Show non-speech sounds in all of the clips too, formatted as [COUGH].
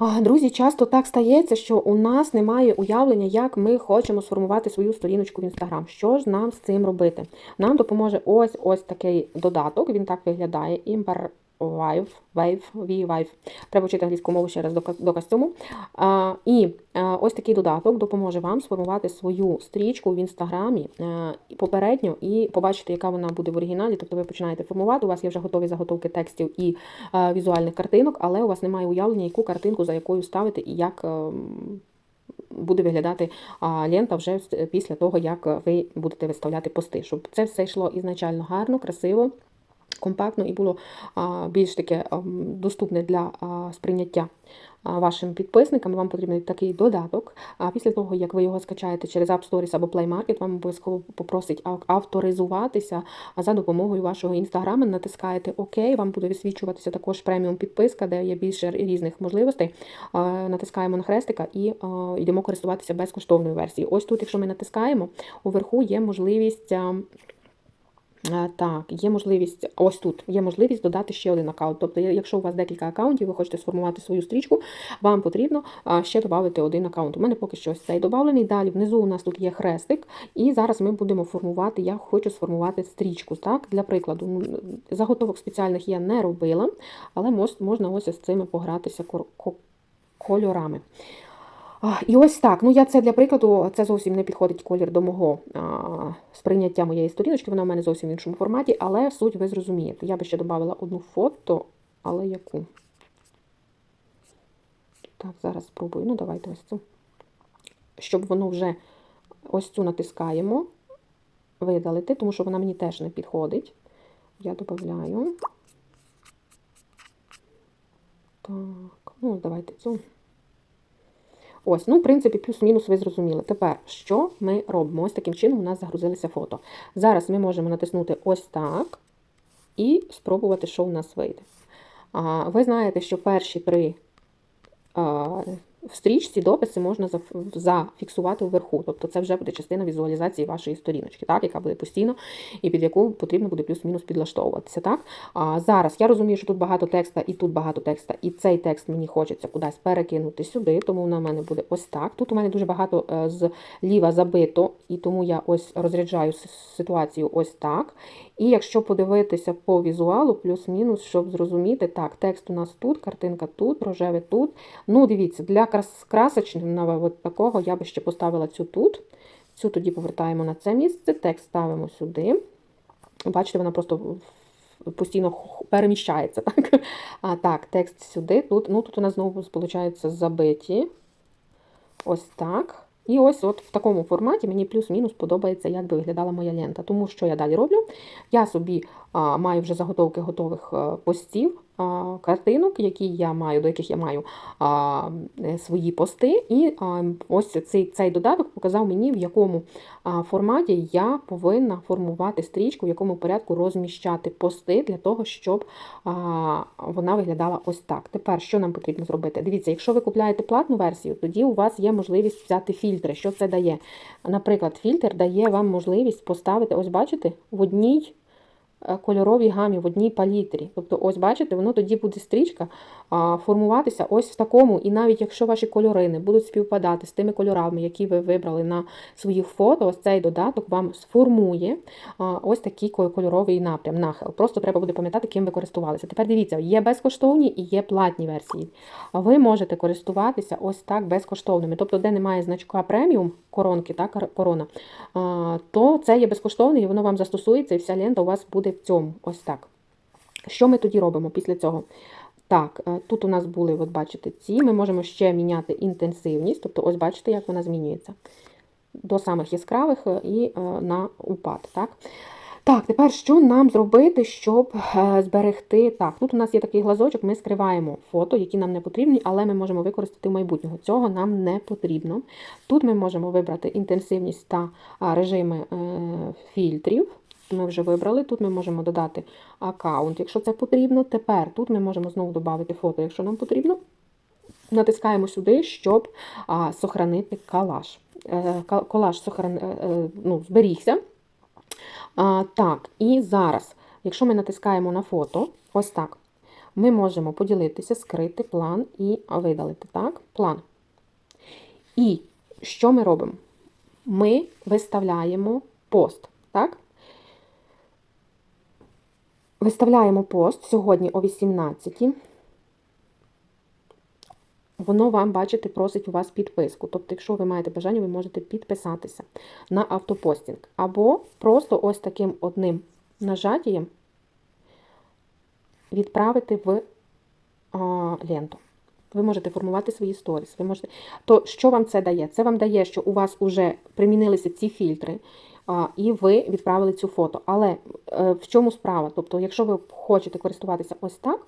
Друзі, часто так стається, що у нас немає уявлення, як ми хочемо сформувати свою сторіночку в Інстаграм. Що ж нам з цим робити? Нам допоможе ось ось такий додаток. Він так виглядає: Imper Wave, Wave, V-Wave. Треба вчити англійську мову ще раз до, до костюму. А, і а, ось такий додаток допоможе вам сформувати свою стрічку в інстаграмі а, попередньо і побачити, яка вона буде в оригіналі. Тобто ви починаєте формувати. У вас є вже готові заготовки текстів і а, візуальних картинок, але у вас немає уявлення, яку картинку за якою ставити і як. А, Буде виглядати а, лента вже після того, як ви будете виставляти пости, щоб це все йшло ізначально гарно, красиво компактно і було більш таке доступне для сприйняття вашим підписникам. Вам потрібен такий додаток. А після того, як ви його скачаєте через App Store або Play Market, вам обов'язково попросить авторизуватися за допомогою вашого інстаграму. Натискаєте ОК, вам буде висвічуватися також преміум підписка, де є більше різних можливостей. Натискаємо на хрестика і йдемо користуватися безкоштовною версією. Ось тут, якщо ми натискаємо, уверху є можливість. Так, є можливість, ось тут є можливість додати ще один аккаунт. Тобто, якщо у вас декілька аккаунтів, ви хочете сформувати свою стрічку, вам потрібно ще додати один аккаунт. У мене поки що ось цей додавлений. Далі внизу у нас тут є хрестик, і зараз ми будемо формувати, я хочу сформувати стрічку. Так, Для прикладу, ну, заготовок спеціальних я не робила, але можна ось з цими погратися кольорами. І ось так. Ну, я це для прикладу, це зовсім не підходить колір до мого а, сприйняття моєї сторіночки, вона в мене зовсім в іншому форматі, але суть ви зрозумієте. Я би ще додала одну фото, але яку? Так, зараз спробую. Ну, давайте ось цю. Щоб воно вже ось цю натискаємо, видалити, тому що вона мені теж не підходить. Я додаю. Так, ну, давайте цю. Ось, ну, в принципі, плюс-мінус ви зрозуміли. Тепер, що ми робимо? Ось таким чином у нас загрузилися фото. Зараз ми можемо натиснути ось так і спробувати, що у нас вийде. Ви знаєте, що перші три в стрічці дописи можна зафіксувати вверху. Тобто це вже буде частина візуалізації вашої сторіночки, так, яка буде постійно і під яку потрібно буде плюс-мінус підлаштовуватися. Так? А Зараз я розумію, що тут багато текста і тут багато текста, і цей текст мені хочеться кудись перекинути сюди, тому вона в мене буде ось так. Тут у мене дуже багато е, зліва забито, і тому я ось розряджаю ситуацію ось так. І якщо подивитися по візуалу, плюс-мінус, щоб зрозуміти, так, текст у нас тут, картинка тут, рожеве тут. Ну, дивіться, для красочного от такого я би ще поставила цю тут. Цю тоді повертаємо на це місце, текст ставимо сюди. Бачите, вона просто постійно переміщається. [LAUGHS] Так, а, так текст сюди. Тут ну, тут у нас знову, виходить, забиті. Ось так. І ось от в такому форматі мені плюс-мінус подобається, як би виглядала моя лента. Тому що я далі роблю? Я собі а, маю вже заготовки готових а, постів картинок, які я маю, до яких я маю а, е, свої пости. І а, ось цей цей додаток показав мені, в якому форматі я повинна формувати стрічку, в якому порядку розміщати пости для того, щоб а, вона виглядала ось так. Тепер, що нам потрібно зробити? Дивіться, якщо ви купляєте платну версію, тоді у вас є можливість взяти фільтри. Що це дає? Наприклад, фільтр дає вам можливість поставити, ось бачите, в одній. Е, кольоровій гамі в одній палітрі. Тобто, ось, бачите, воно тоді буде стрічка формуватися ось в такому. І навіть якщо ваші кольори не будуть співпадати з тими кольорами, які ви вибрали на своїх фото, ось цей додаток вам сформує ось такий кольоровий напрям, нахил. Просто треба буде пам'ятати, ким ви користувалися. Тепер дивіться, є безкоштовні і є платні версії. Ви можете користуватися ось так безкоштовними. Тобто, де немає значка преміум коронки, так, корона, то це є безкоштовний, і воно вам застосується, і вся лента у вас буде в цьому. Ось так. Що ми тоді робимо після цього? Так, е, тут у нас були, от бачите, ці. Ми можемо ще міняти інтенсивність, тобто, ось бачите, як вона змінюється. До самих яскравих е, і е, на упад. Так, Так, тепер що нам зробити, щоб зберегти. Так, тут у нас є такий глазочок, ми скриваємо фото, які нам не потрібні, але ми можемо використати в майбутнього. Цього нам не потрібно. Тут ми можемо вибрати інтенсивність та режими фільтрів ми вже вибрали. Тут ми можемо додати аккаунт, якщо це потрібно. Тепер тут ми можемо знову додати фото, якщо нам потрібно. Натискаємо сюди, щоб а, сохранити колаж. Е, колаж сохран... Е, е, ну, зберігся. А, Так, і зараз, якщо ми натискаємо на фото, ось так, ми можемо поділитися, скрити план і видалити. Так? План. І що ми робимо? Ми виставляємо пост. Так? Виставляємо пост сьогодні о 18 Воно вам, бачите, просить у вас підписку. Тобто, якщо ви маєте бажання, ви можете підписатися на автопостінг. Або просто ось таким одним нажаттям відправити в а, ленту. Ви можете формувати свої сторіс. Можете... То що вам це дає? Це вам дає, що у вас вже примінилися ці фільтри, і ви відправили цю фото. Але е, в чому справа? Тобто, якщо ви хочете користуватися ось так,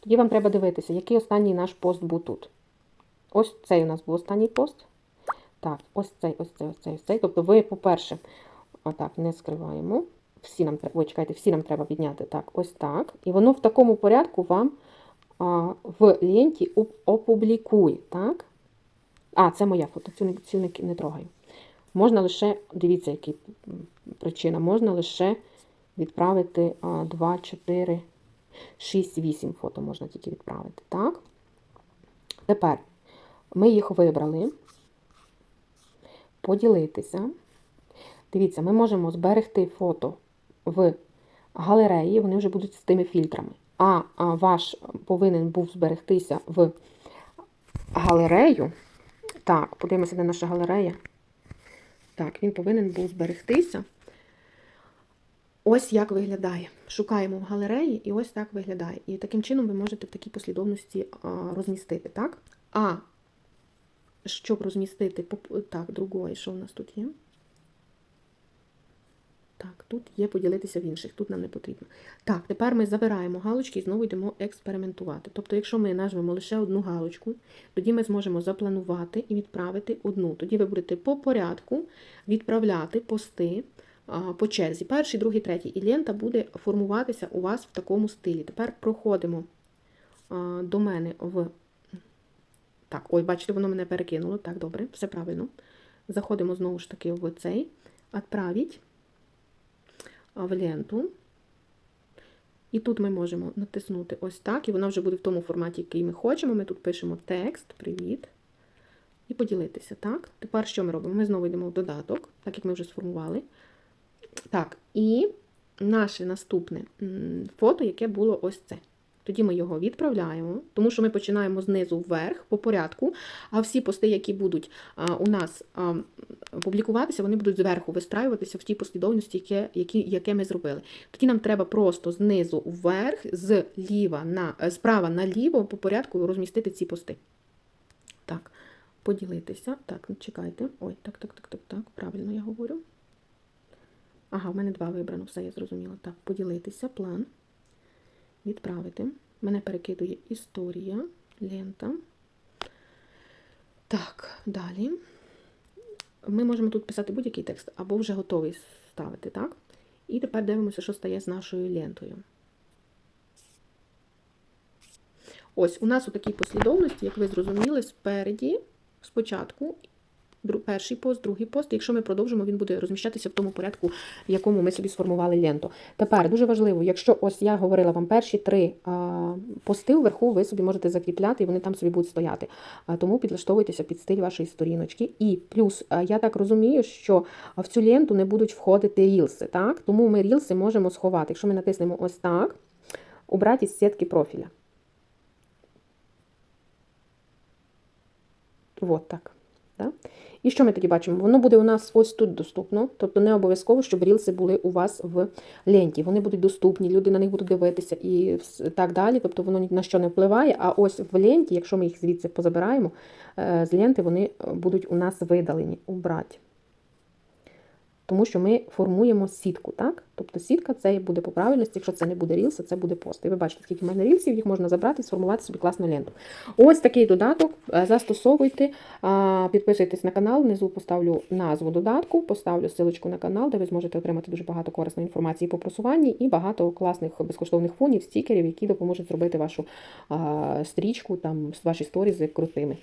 тоді вам треба дивитися, який останній наш пост був тут. Ось цей у нас був останній пост. Так, ось цей, ось цей, ось цей, ось цей. Тобто ви, по-перше, отак, не скриваємо. Всі нам треба, ой, чекайте, всі нам треба підняти. Так, ось так. І воно в такому порядку вам а, в ленті опублікує. Так? А, це моя фото, цю цю не, не трогаю. Можна лише, дивіться, які причина, можна лише відправити 2, 4, 6, 8 фото можна тільки відправити. Так? Тепер ми їх вибрали, поділитися. Дивіться, ми можемо зберегти фото в галереї, вони вже будуть з тими фільтрами. А, ваш повинен був зберегтися в галерею. Так, подивимося, де наша галерея. Так, він повинен був зберегтися. Ось як виглядає. Шукаємо в галереї, і ось так виглядає. І таким чином ви можете в такій послідовності розмістити, так? А щоб розмістити, так, другої, що у нас тут є? Так, тут є поділитися в інших, тут нам не потрібно. Так, тепер ми забираємо галочки і знову йдемо експериментувати. Тобто, якщо ми нажмемо лише одну галочку, тоді ми зможемо запланувати і відправити одну. Тоді ви будете по порядку відправляти пости по черзі. Перший, другий, третій. І лента буде формуватися у вас в такому стилі. Тепер проходимо до мене в. Так, ой, бачите, воно мене перекинуло. Так, добре, все правильно. Заходимо знову ж таки в цей. Отправить в ленту. І тут ми можемо натиснути ось так, і вона вже буде в тому форматі, який ми хочемо. Ми тут пишемо текст, привіт. І поділитися. Так? Тепер що ми робимо? Ми знову йдемо в додаток, так як ми вже сформували. Так, і наше наступне фото, яке було ось це. Тоді ми його відправляємо, тому що ми починаємо знизу вверх по порядку, а всі пости, які будуть у нас публікуватися, вони будуть зверху вистраюватися в тій послідовності, яке, які, яке ми зробили. Тоді нам треба просто знизу вверх, з ліва на, е, справа наліво по порядку розмістити ці пости. Так, поділитися. Так, чекайте. Ой, так, так, так, так, так, правильно я говорю. Ага, в мене два вибрано, все я зрозуміла. Так, поділитися, план. Відправити. Мене перекидує історія, лента. Так, далі. Ми можемо тут писати будь-який текст, або вже готовий ставити, так? І тепер дивимося, що стає з нашою лентою. Ось, у нас у такій послідовності, як ви зрозуміли, спереді, спочатку, перший пост, другий пост. Якщо ми продовжимо, він буде розміщатися в тому порядку, в якому ми собі сформували ленту. Тепер дуже важливо, якщо ось я говорила вам перші три пости вверху, ви собі можете закріпляти, і вони там собі будуть стояти. Тому підлаштовуйтеся під стиль вашої сторіночки. І плюс, я так розумію, що в цю ленту не будуть входити рілси, так? Тому ми рілси можемо сховати. Якщо ми натиснемо ось так, убрати із сітки профіля. Вот так. Да? І що ми тоді бачимо? Воно буде у нас ось тут доступно, тобто не обов'язково, щоб рілси були у вас в ленті. Вони будуть доступні, люди на них будуть дивитися і так далі. Тобто воно ні на що не впливає. А ось в ленті, якщо ми їх звідси позабираємо, е, з ленти вони е, будуть у нас видалені, убрати. Тому що ми формуємо сітку, так? Тобто сітка це буде по правильності, якщо це не буде рілс, це буде пост. І ви бачите, скільки в мене рілсів, їх можна забрати і сформувати собі класну ленту. Ось такий додаток. е, Застосовуйте, підписуйтесь на канал, внизу поставлю назву додатку, поставлю ссылочку на канал, де ви зможете отримати дуже багато корисної інформації по просуванні і багато класних безкоштовних фонів, стікерів, які допоможуть зробити вашу стрічку, там, ваші сторізи крутими.